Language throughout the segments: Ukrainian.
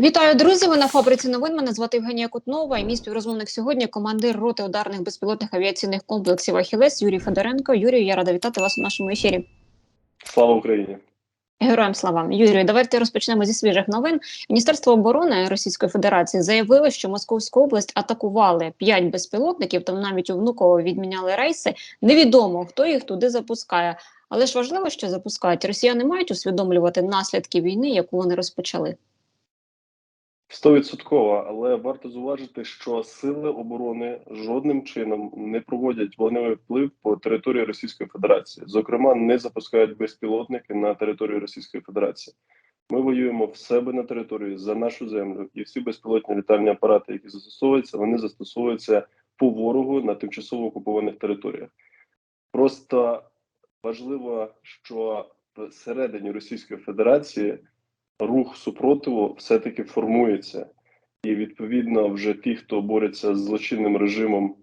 Вітаю, друзі! Ви на фабриці новин. Мене звати Євгенія Кутнова. І мій співрозмовник сьогодні командир роти ударних безпілотних авіаційних комплексів Ахілес Юрій Федоренко. Юрію, я рада вітати вас у нашому ефірі. Слава Україні! Героям слава Юрію. Давайте розпочнемо зі свіжих новин. Міністерство оборони Російської Федерації заявило, що Московську область атакували п'ять безпілотників. Там навіть у Внуково відміняли рейси. Невідомо хто їх туди запускає. Але ж важливо, що запускають. Росіяни мають усвідомлювати наслідки війни, яку вони розпочали. Стовідсотково, але варто зуважити, що сили оборони жодним чином не проводять вогневий вплив по території Російської Федерації. Зокрема, не запускають безпілотники на територію Російської Федерації. Ми воюємо в себе на території за нашу землю, і всі безпілотні літальні апарати, які застосовуються, вони застосовуються по ворогу на тимчасово окупованих територіях. Просто важливо, що всередині Російської Федерації рух супротиву все-таки формується, і відповідно вже ті, хто бореться з злочинним режимом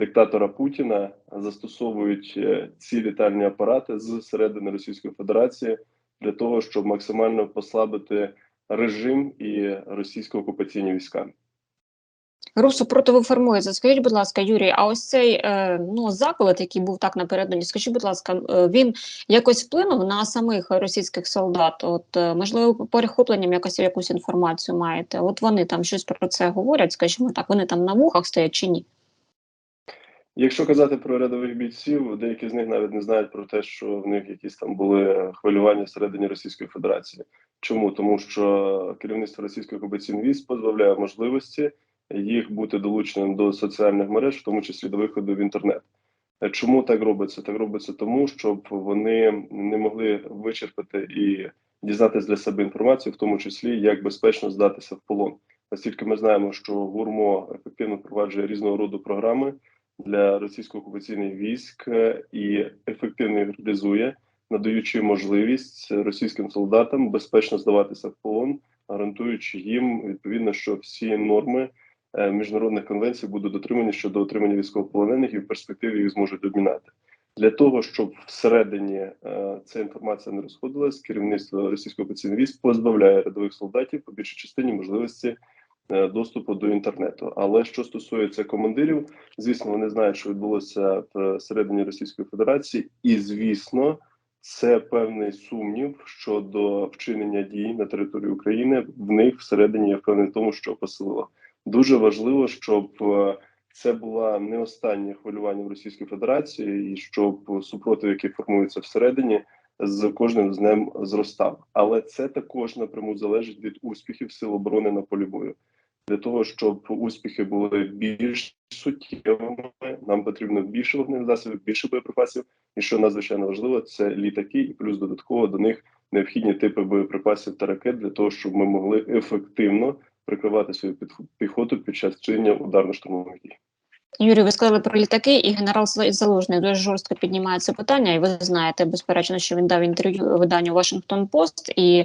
диктатора Путіна, застосовують е, ці літальні апарати з середини Російської Федерації для того, щоб максимально послабити режим і російсько окупаційні війська. Рух супротиву формується. Скажіть, будь ласка, Юрій, а ось цей е, ну заколот, який був так напередодні, скажіть, будь ласка, е, він якось вплинув на самих російських солдат? От е, можливо, перехопленням якось якусь інформацію маєте? От вони там щось про це говорять, скажімо так, вони там на вухах стоять чи ні? Якщо казати про рядових бійців, деякі з них навіть не знають про те, що в них якісь там були хвилювання всередині Російської Федерації. Чому тому, що керівництво російської окупаційних військ позбавляє можливості їх бути долученим до соціальних мереж, в тому числі до виходу в інтернет. Чому так робиться? Так робиться тому, щоб вони не могли вичерпати і дізнатися для себе інформацію, в тому числі як безпечно здатися в полон. Оскільки ми знаємо, що ГУРМО ефективно впроваджує різного роду програми для російсько-окупаційних військ і ефективно їх реалізує, надаючи можливість російським солдатам безпечно здаватися в полон, гарантуючи їм відповідно, що всі норми е, міжнародних конвенцій будуть дотримані щодо отримання військовополонених і в перспективі їх зможуть обмінати. Для того щоб всередині е, ця інформація не розходилась, керівництво російського військ позбавляє рядових солдатів по більшій частині можливості е, доступу до інтернету. Але що стосується командирів, звісно, вони знають, що відбулося всередині Російської Федерації, і звісно, це певний сумнів щодо вчинення дій на території України. В них всередині я впевнений в тому, що посилило. Дуже важливо, щоб е, це була не останнє хвилювання в Російській Федерації, і щоб супротив, який формується всередині, з кожним з днем зростав. Але це також напряму залежить від успіхів сил оборони на полі бою. Для того щоб успіхи були більш суттєвими, нам потрібно більше вогневих засобів, більше боєприпасів. І що надзвичайно важливо, це літаки, і плюс додатково до них необхідні типи боєприпасів та ракет для того, щоб ми могли ефективно прикривати свою піхоту під час чинення ударно-штурмових дій. Юрій, ви сказали про літаки, і генерал Залужний дуже жорстко піднімає це питання. І ви знаєте, безперечно, що він дав інтерв'ю виданню Вашингтон Пост, і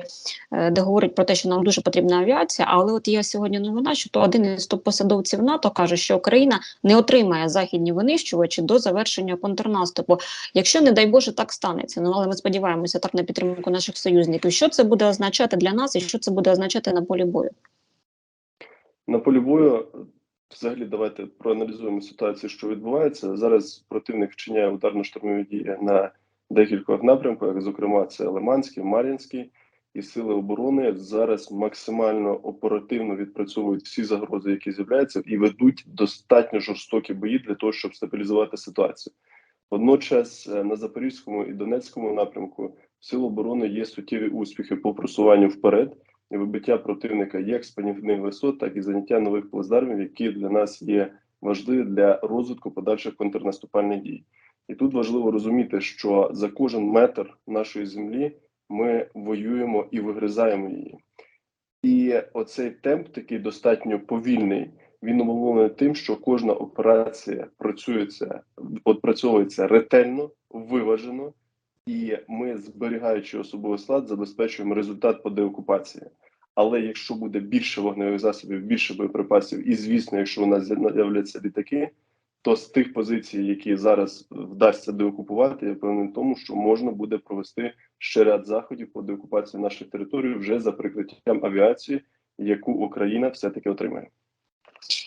е, де говорить про те, що нам дуже потрібна авіація. Але от є сьогодні новина, що то один із топ-посадовців НАТО каже, що Україна не отримає західні винищувачі до завершення контрнаступу. Якщо не дай Боже так станеться, ну але ми сподіваємося так на підтримку наших союзників. Що це буде означати для нас, і що це буде означати на полі бою? На полі бою взагалі давайте проаналізуємо ситуацію, що відбувається зараз. Противник вчиняє ударно-штурмові дії на декількох напрямках. Зокрема, це Лиманський, Мар'їнський і сили оборони зараз максимально оперативно відпрацьовують всі загрози, які з'являються, і ведуть достатньо жорстокі бої для того, щоб стабілізувати ситуацію. Водночас на Запорізькому і Донецькому напрямку сил оборони є суттєві успіхи по просуванню вперед вибиття противника як з панівних висот, так і заняття нових плацдармів, які для нас є важливі для розвитку подальших контрнаступальних дій. І тут важливо розуміти, що за кожен метр нашої землі ми воюємо і вигризаємо її. І оцей темп такий достатньо повільний. Він умовлений тим, що кожна операція працюється, відпрацьовується ретельно, виважено, і ми, зберігаючи особовий склад, забезпечуємо результат по деокупації. Але якщо буде більше вогневих засобів, більше боєприпасів, і звісно, якщо у нас з'являться літаки, то з тих позицій, які зараз вдасться деокупувати, я впевнений в тому, що можна буде провести ще ряд заходів по деокупації наших територій вже за прикриттям авіації яку Україна все-таки отримає.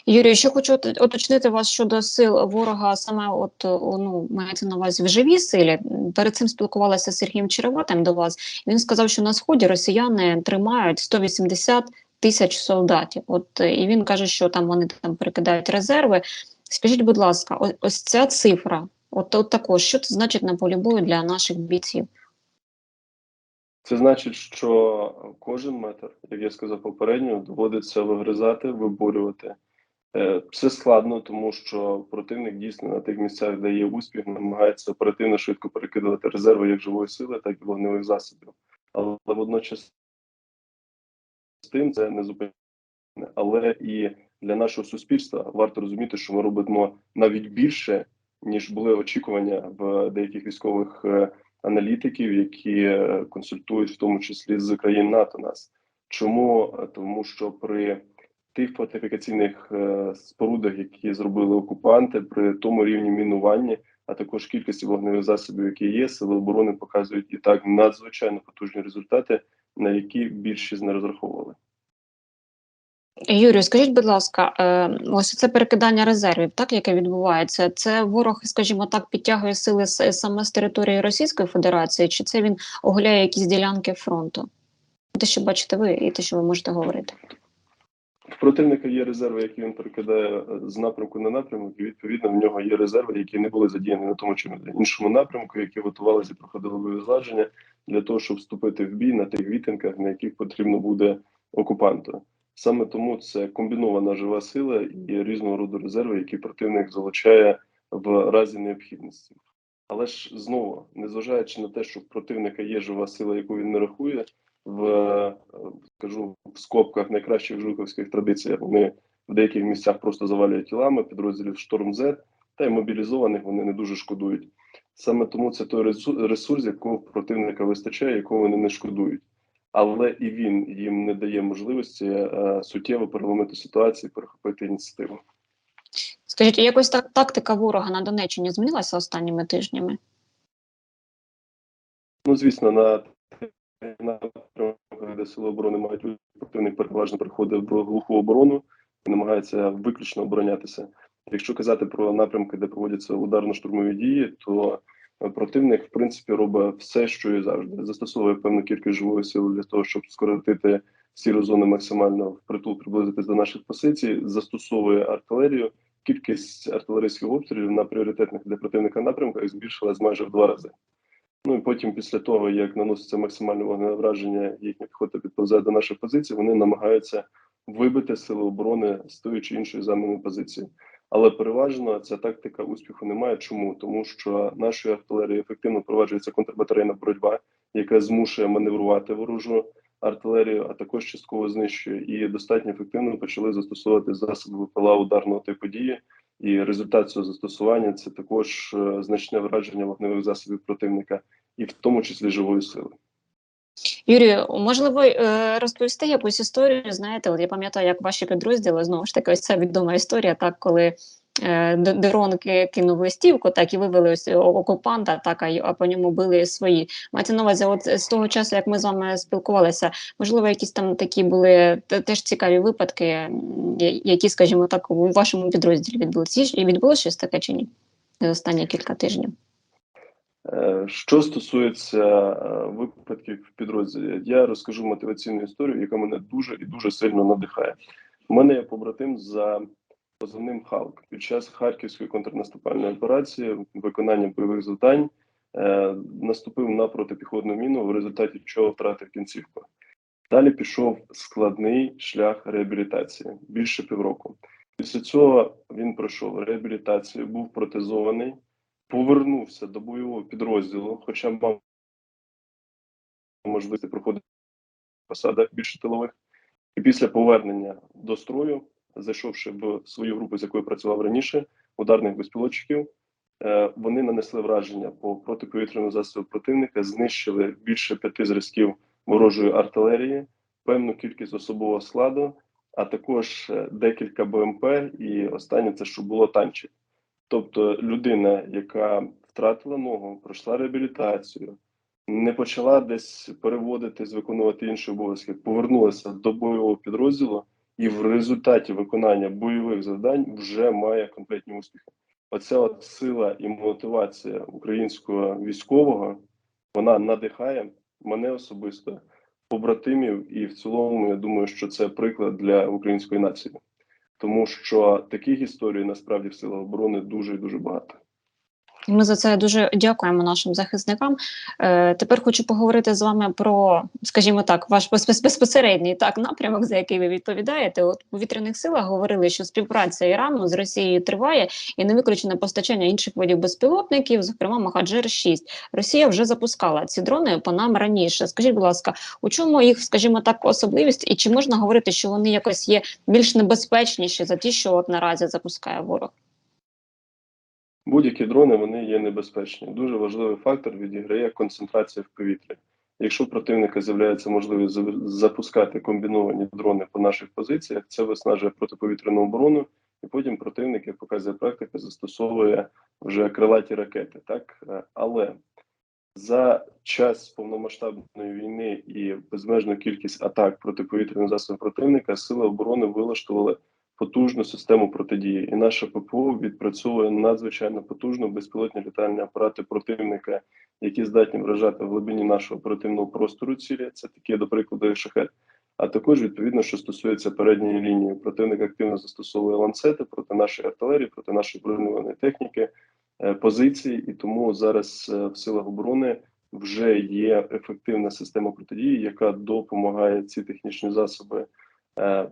Юрій, ще хочу уточнити вас щодо сил ворога, саме от ну мається на увазі в живій силі. Перед цим спілкувалася з Сергієм Череватим до вас. Він сказав, що на сході росіяни тримають 180 тисяч солдатів. От е, і він каже, що там вони там перекидають резерви. Скажіть, будь ласка, о- ось ця цифра, от, от також, що це значить на полі бою для наших бійців? Це значить, що кожен метр, як я сказав попередньо, доводиться вигризати, виборювати. Е, Це складно, тому що противник дійсно на тих місцях, де є успіх, намагається оперативно швидко перекидувати резерви як живої сили, так і вогневих засобів. Але водночас з тим це не зупиняє. Але і для нашого суспільства варто розуміти, що ми робимо навіть більше, ніж були очікування в деяких військових е, аналітиків, які е, консультують в тому числі з країн НАТО нас. Чому? Тому що при тих фортифікаційних е, спорудах, які зробили окупанти, при тому рівні мінування, а також кількості вогневих засобів, які є, сили оборони показують і так надзвичайно потужні результати, на які більшість не розраховували. Юрію, скажіть, будь ласка, е, ось це перекидання резервів, так яке відбувається, це ворог, скажімо так, підтягує сили саме з території Російської Федерації, чи це він оголяє якісь ділянки фронту? Те, що бачите ви, і те, що ви можете говорити. В противника є резерви, які він перекидає е, з напрямку на напрямок, і відповідно в нього є резерви, які не були задіяні на тому чи іншому напрямку, які готувалися і проходили вивезадження для того, щоб вступити в бій на тих вітинках, на яких потрібно буде окупанту. Саме тому це комбінована жива сила і різного роду резерви, які противник залучає в разі необхідності. Але ж знову, незважаючи на те, що в противника є жива сила, яку він не рахує, в е, скажу в скобках найкращих жуковських традиціях, вони в деяких місцях просто завалюють тілами підрозділів Шторм З, та й мобілізованих вони не дуже шкодують. Саме тому це той ресурс, якого противника вистачає, якого вони не шкодують. Але і він їм не дає можливості е, суттєво переломити ситуацію, перехопити ініціативу. Скажіть, якось так тактика ворога на Донеччині змінилася останніми тижнями? Ну, звісно, на напрямках, де сили оборони мають противник переважно приходить в глуху оборону і намагається виключно оборонятися. Якщо казати про напрямки, де проводяться ударно-штурмові дії, то е, противник в принципі робить все, що і завжди. Застосовує певну кількість живої сили для того, щоб скоротити сіру зону максимально впритул приблизитись до наших позицій, застосовує артилерію. Кількість артилерійських обстрілів на пріоритетних для противника напрямках збільшилась майже в два рази. Ну і потім, після того, як наноситься максимальне вогневе враження, їхня піхота підповзає до наших позицій, вони намагаються вибити сили оборони з тої чи іншої займаної позиції. Але переважно ця тактика успіху немає. Чому? Тому що нашою артилерією ефективно проваджується контрбатарейна боротьба, яка змушує маневрувати ворожу артилерію, а також частково знищує і достатньо ефективно почали застосовувати засоби ВПЛА ударного типу дії. І результат цього застосування це також е, значне враження вогневих засобів противника, і в тому числі живої сили. Юрію, можливо, е, розповісти якусь історію. Знаєте, от я пам'ятаю, як ваші підрозділи знову ж таки, ось ця відома історія, так коли дрон кинув листівку, так і вивели ось окупанта, так а, по ньому били свої. Мається на увазі, от з того часу, як ми з вами спілкувалися, можливо, якісь там такі були теж цікаві випадки, які, скажімо так, у вашому підрозділі відбулися. І відбулося щось таке чи ні? За останні кілька тижнів. Е, Що стосується е, випадків в підрозділі, я розкажу мотиваційну історію, яка мене дуже і дуже сильно надихає. У мене є побратим за позивним Халк під час харківської контрнаступальної операції, виконання бойових завдань, е, наступив на протипіхотну міну, в результаті чого втратив кінцівку. Далі пішов складний шлях реабілітації більше півроку. Після цього він пройшов реабілітацію, був протезований повернувся до бойового підрозділу, хоча мав можливість проходити в посадах більше тилових. І після повернення до строю, зайшовши в свою групу, з якою працював раніше, ударних безпілотчиків, е, вони нанесли враження по протиповітряному засобу противника, знищили більше п'яти зразків ворожої артилерії, певну кількість особового складу, а також е, декілька БМП, і останнє це що було танчик. Тобто людина, яка втратила ногу, пройшла реабілітацію, не почала десь переводити, виконувати інші обов'язки, повернулася до бойового підрозділу і в результаті виконання бойових завдань вже має конкретні успіхи. Оця от сила і мотивація українського військового вона надихає мене особисто, побратимів, і в цілому я думаю, що це приклад для української нації, тому що таких історій насправді в силах оборони дуже і дуже багато. Ми за це дуже дякуємо нашим захисникам. Е, тепер хочу поговорити з вами про, скажімо так, ваш безпос- безпосередній так напрямок, за який ви відповідаєте. От повітряних силах говорили, що співпраця Ірану з Росією триває і не виключено постачання інших видів безпілотників, зокрема Махаджер 6 Росія вже запускала ці дрони по нам раніше. Скажіть, будь ласка, у чому їх, скажімо так, особливість, і чи можна говорити, що вони якось є більш небезпечніші за ті, що от наразі запускає ворог? Будь-які дрони вони є небезпечні. Дуже важливий фактор відіграє концентрація в повітрі. Якщо у противника з'являється можливість запускати комбіновані дрони по наших позиціях, це виснажує протиповітряну оборону, і потім противник, як показує практика, застосовує вже крилаті ракети. Так Е, але за час повномасштабної війни і безмежну кількість атак протиповітряних засобів противника сили оборони вилаштували потужну систему протидії, і наша ППО відпрацьовує надзвичайно потужно безпілотні літальні апарати противника, які здатні вражати в глибині нашого оперативного простору цілі. Це такі, до прикладу, шахет. А також відповідно, що стосується передньої лінії, противник активно застосовує ланцети проти нашої артилерії, проти нашої броньованої техніки, е, позиції, і тому зараз е, в силах оборони вже є ефективна система протидії, яка допомагає ці технічні засоби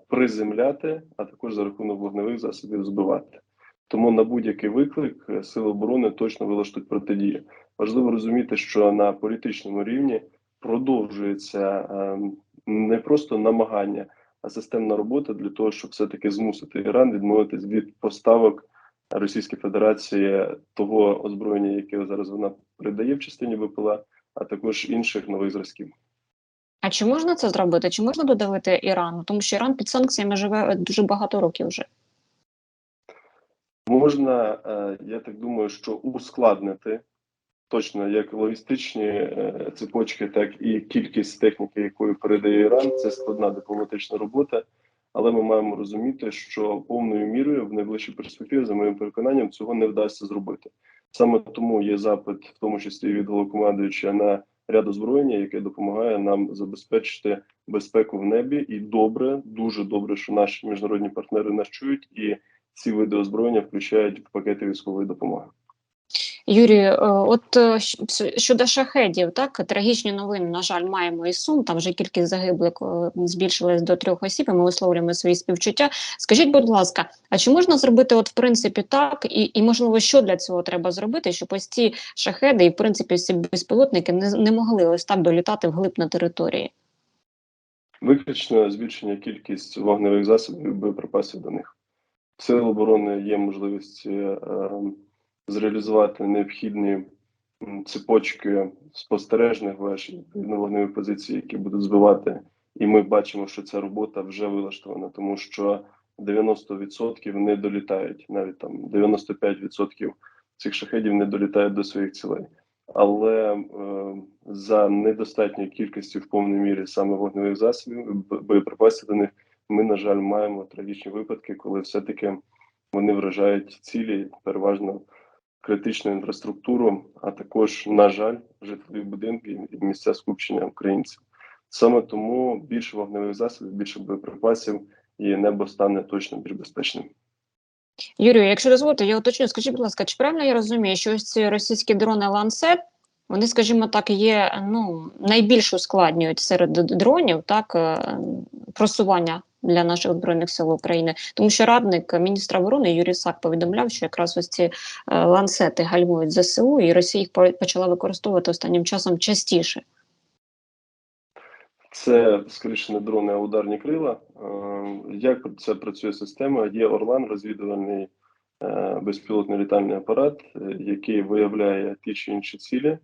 приземляти, а також за рахунок вогневих засобів збивати. Тому на будь-який виклик е, сили оборони точно вилаштують протидію. Важливо розуміти, що на політичному рівні продовжується е, не просто намагання, а системна робота для того, щоб все-таки змусити Іран відмовитись від поставок Російської Федерації того озброєння, яке зараз вона передає в частині ВПЛА, а також інших нових зразків. А чи можна це зробити? Чи можна додавити Ірану? Тому що Іран під санкціями живе дуже багато років вже. Можна, е, я так думаю, що ускладнити точно як логістичні е, цепочки, так і кількість техніки, якою передає Іран. Це складна дипломатична робота. Але ми маємо розуміти, що повною мірою в найближчій перспективі, за моїм переконанням, цього не вдасться зробити. Саме тому є запит, в тому числі від головнокомандуюча, на ряд озброєння, яке допомагає нам забезпечити безпеку в небі. І добре, дуже добре, що наші міжнародні партнери нас чують, і ці види озброєння включають в пакети військової допомоги. Юрію, е, от е, щодо шахедів, так трагічні новини, на жаль, маємо і сум. Там вже кількість загиблих е, збільшилась до трьох осіб. і Ми висловлюємо свої співчуття. Скажіть, будь ласка, а чи можна зробити, от в принципі, так, і, і можливо, що для цього треба зробити, щоб ось ці шахеди і в принципі ці безпілотники не, не могли ось так долітати вглиб на території? Виключно збільшення кількість вогневих засобів боєприпасів до них. Сил оборони є можливість е, зреалізувати необхідні цепочки спостережних веж, відповідно вогневих позицій, які будуть збивати. І ми бачимо, що ця робота вже вилаштована, тому що 90% не долітають, навіть там 95% цих шахедів не долітають до своїх цілей. Але е, за недостатньою кількістю в повній мірі саме вогневих засобів, боєприпасів до них, ми, на жаль, маємо трагічні випадки, коли все-таки вони вражають цілі, переважно критичну інфраструктуру, а також, на жаль, житлові будинки і місця скупчення українців. Саме тому більше вогневих засобів, більше боєприпасів, і небо стане точно більш безпечним. Юрію, якщо дозволите, я уточню, скажіть, будь ласка, чи правильно я розумію, що ось ці російські дрони Ланцет, вони, скажімо так, є ну найбільш ускладнюють серед дронів так е, просування для наших збройних сил України, тому що радник міністра оборони Юрій Сак повідомляв, що якраз ось ці е, ланцети гальмують ЗСУ, і Росія їх почала використовувати останнім часом частіше. Це скоріше не дрони, а ударні крила. Е, Як це працює система? Є Орлан, розвідувальний е, безпілотний літальний апарат, який виявляє ті чи інші цілі,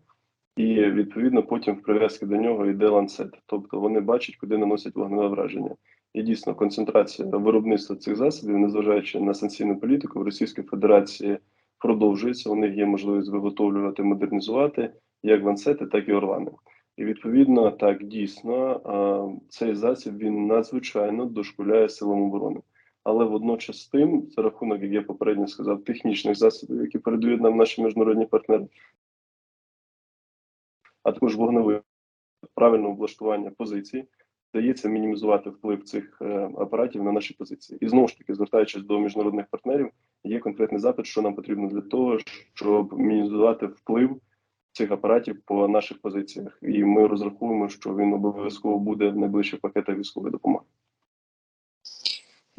і відповідно потім в прив'язки до нього йде ланцет. Тобто вони бачать, куди наносять вогневе враження. І дійсно концентрація виробництва цих засобів, незважаючи на санкційну політику в Російській Федерації, продовжується. У них є можливість виготовлювати, модернізувати як ланцети, так і орлани. І відповідно, так дійсно цей засіб він надзвичайно дошкуляє силам оборони. Але водночас тим, за рахунок, як я попередньо сказав, технічних засобів, які передають нам наші міжнародні партнери, а також вогневих правильного облаштування позицій, вдається мінімізувати вплив цих е, апаратів на наші позиції. І знову ж таки, звертаючись до міжнародних партнерів, є конкретний запит, що нам потрібно для того, щоб мінімізувати вплив цих апаратів по наших позиціях. І ми розраховуємо, що він обов'язково буде в найближчих пакетах військової допомоги.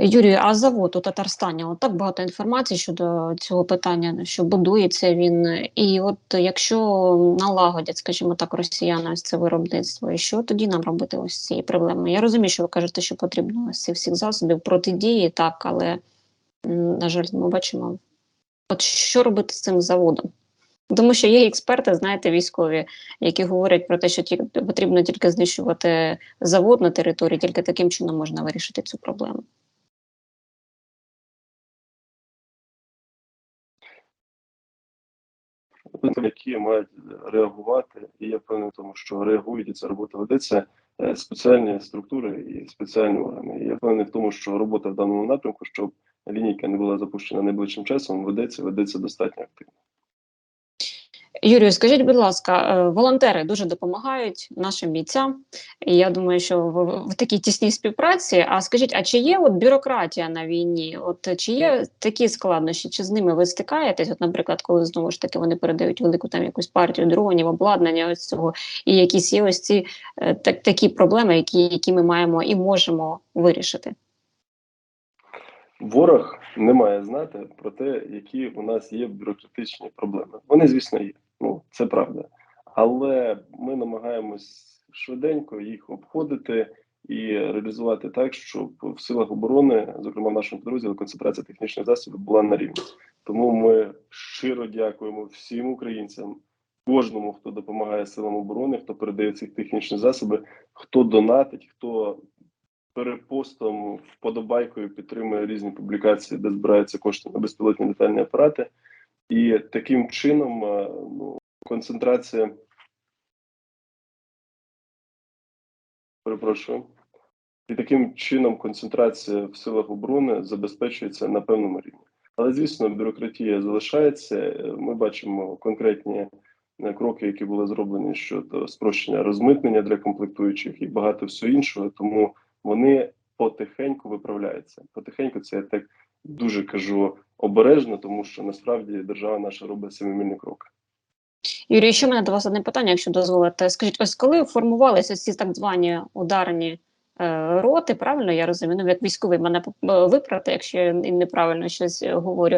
Юрію, а завод у Татарстані от так багато інформації щодо цього питання, що будується він. І от якщо налагодять, скажімо так, росіяни ось це виробництво, і що тоді нам робити ось з цією проблемою? Я розумію, що ви кажете, що потрібно ось цих всіх засобів протидії, так, але на жаль, ми бачимо, от що робити з цим заводом? Тому що є експерти, знаєте, військові, які говорять про те, що ті, потрібно тільки знищувати завод на території, тільки таким чином можна вирішити цю проблему. Які мають реагувати, і я впевнений в тому, що реагують і ця робота ведеться е, спеціальні структури і спеціальні органи. І я впевнений в тому, що робота в даному напрямку, щоб лінійка не була запущена найближчим часом, ведеться, ведеться достатньо активно. Юрію, скажіть, будь ласка, е, волонтери дуже допомагають нашим бійцям. І я думаю, що в, в такій тісній співпраці. А скажіть, а чи є от бюрократія на війні? От чи є такі складнощі? Чи з ними ви стикаєтесь? От, наприклад, коли знову ж таки вони передають велику там якусь партію дронів, обладнання ось цього, і якісь є ось ці е, так, такі проблеми, які, які ми маємо і можемо вирішити? Ворог не має знати про те, які у нас є бюрократичні проблеми. Вони, звісно, є. Ну це правда. Але ми намагаємось швиденько їх обходити і реалізувати так, щоб в силах оборони, зокрема в нашому підрозділі, концентрація технічних засобів була на рівні. Тому ми щиро дякуємо всім українцям, кожному, хто допомагає силам оборони, хто передає ці технічні засоби, хто донатить, хто перепостом, вподобайкою підтримує різні публікації, де збираються кошти на безпілотні літальні апарати. І таким чином е, ну, концентрація. Перепрошую. І таким чином концентрація в силах оборони забезпечується на певному рівні. Але, звісно, бюрократія залишається. Ми бачимо конкретні е, кроки, які були зроблені щодо спрощення розмитнення для комплектуючих і багато всього іншого. Тому вони потихеньку виправляються. Потихеньку це я так дуже кажу обережно, тому що насправді держава наша робить семимільні кроки. Юрій, ще мене до вас одне питання, якщо дозволите. Скажіть, ось коли формувалися ці так звані ударні е, роти, правильно я розумію? Ну, як військовий мене е, виправте, якщо я неправильно щось е, говорю.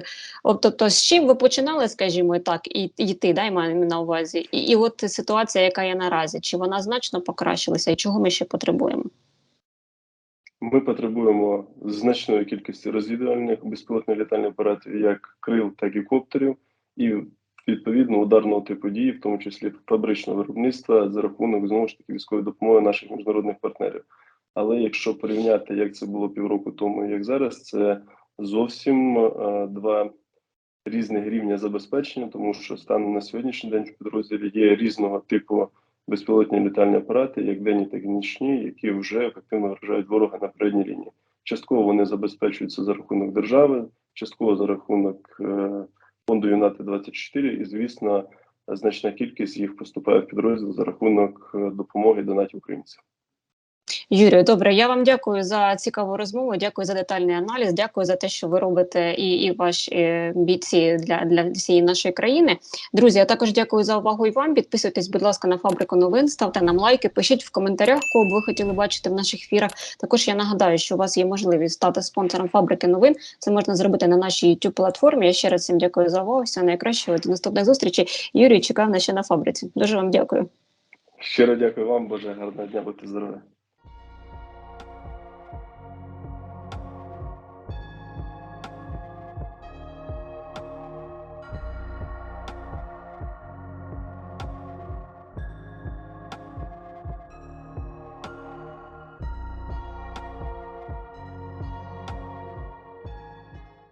Тобто, з чим ви починали, скажімо, так, і йти, дай маю на увазі, і, і от ситуація, яка є наразі, чи вона значно покращилася, і чого ми ще потребуємо? Ми потребуємо значної кількості розвідувальних безпілотних літальних апаратів, як крил, так і коптерів, і відповідно ударного типу дії, в тому числі фабричного виробництва, за рахунок знову ж таки військової допомоги наших міжнародних партнерів. Але якщо порівняти, як це було півроку тому, і як зараз, це зовсім е, два різних рівня забезпечення, тому що станом на сьогоднішній день в підрозділі є різного типу безпілотні літальні апарати, як денні, так і нічні, які вже ефективно вражають ворога на передній лінії. Частково вони забезпечуються за рахунок держави, частково за рахунок е, фонду Юнати 24 і, звісно, значна кількість їх поступає в підрозділ за рахунок е, допомоги донатів українців. Юрію, добре, я вам дякую за цікаву розмову. Дякую за детальний аналіз. Дякую за те, що ви робите, і і ваші е, бійці для для всієї нашої країни. Друзі, я також дякую за увагу і вам. Підписуйтесь, будь ласка, на фабрику новин, ставте нам лайки, пишіть в коментарях, кого б ви хотіли бачити в наших ефірах. Також я нагадаю, що у вас є можливість стати спонсором фабрики новин. Це можна зробити на нашій youtube платформі. Я ще раз всім дякую за увагу. Всього найкращого до наступних зустрічей. Юрій чекав на ще на фабриці. Дуже вам дякую. Щиро дякую вам, Боже, гарного дня, будьте здорові.